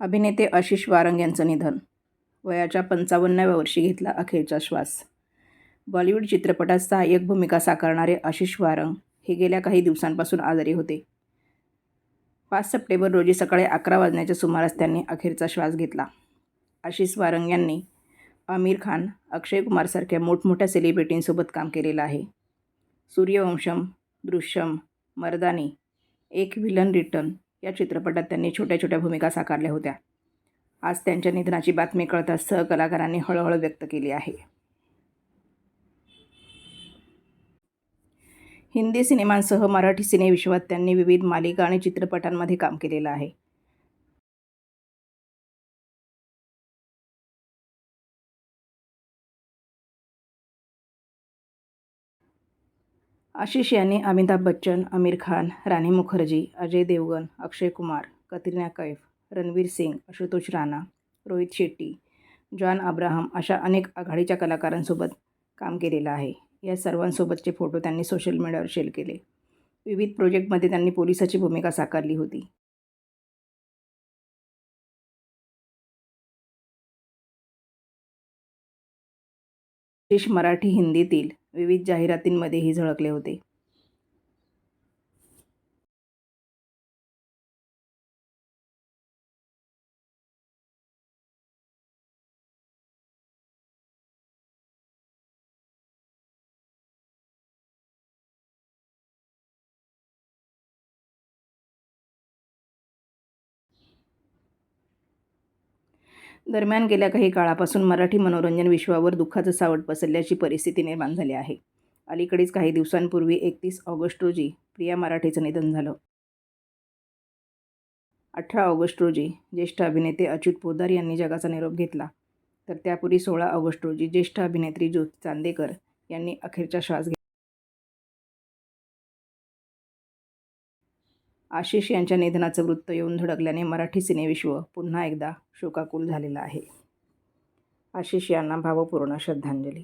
अभिनेते आशिष वारंग यांचं निधन. वयाच्या पंचावन्नाव्या वर्षी घेतला अखेरचा श्वास. बॉलिवूड चित्रपटात सहाय्यक भूमिका साकारणारे आशिष वारंग हे गेल्या काही दिवसांपासून आजारी होते. पाच सप्टेंबर रोजी सकाळी अकरा वाजण्याच्या सुमारास त्यांनी अखेरचा श्वास घेतला. आशिष वारंग यांनी आमिर खान अक्षय कुमारसारख्या मोठमोठ्या सेलिब्रिटींसोबत काम केलेलं आहे. सूर्यवंशम दृश्यम मर्दानी एक विलन रिटर्न या चित्रपटात त्यांनी छोट्या छोट्या भूमिका साकारल्या होत्या. आज त्यांच्या निधनाची बातमी कळताच सहकलाकारांनी हळहळ व्यक्त केली आहे. हिंदी सिनेमांसह मराठी सिनेविश्वात त्यांनी विविध मालिका आणि चित्रपटांमध्ये काम केलेलं आहे. आशिष यांनी अमिताभ बच्चन आमिर खान राणी मुखर्जी अजय देवगन अक्षय कुमार कतरिना कैफ रणवीर सिंग आशुतोष राणा रोहित शेट्टी जॉन अब्राहम अशा अनेक आघाडीच्या कलाकारांसोबत काम केलेलं आहे. या सर्वांसोबतचे फोटो त्यांनी सोशल मीडियावर शेअर केले. विविध प्रोजेक्टमध्ये त्यांनी पोलिसाची भूमिका साकारली होती. विशेष मराठी हिंदीतील विविध जाहिरातींमध्येही झळकले होते. दरम्यान गेल्या काही काळापासून मराठी मनोरंजन विश्वावर दुःखाचं सावट पसरल्याची परिस्थिती निर्माण झाली आहे. अलीकडेच काही दिवसांपूर्वी एकतीस ऑगस्ट रोजी प्रिया मराठेचं निधन झालं. अठरा ऑगस्ट रोजी ज्येष्ठ अभिनेते अच्युत पोदार यांनी जगाचा निरोप घेतला. तर त्यापूर्वी सोळा ऑगस्ट रोजी ज्येष्ठ अभिनेत्री ज्योती चांदेकर यांनी अखेरचा श्वास घेतला. आशिष यांच्या निधनाचं वृत्त येऊन धडकल्याने मराठी सिनेविश्व पुन्हा एकदा शोकाकुल झालेलं आहे. आशिष यांना भावपूर्ण श्रद्धांजली.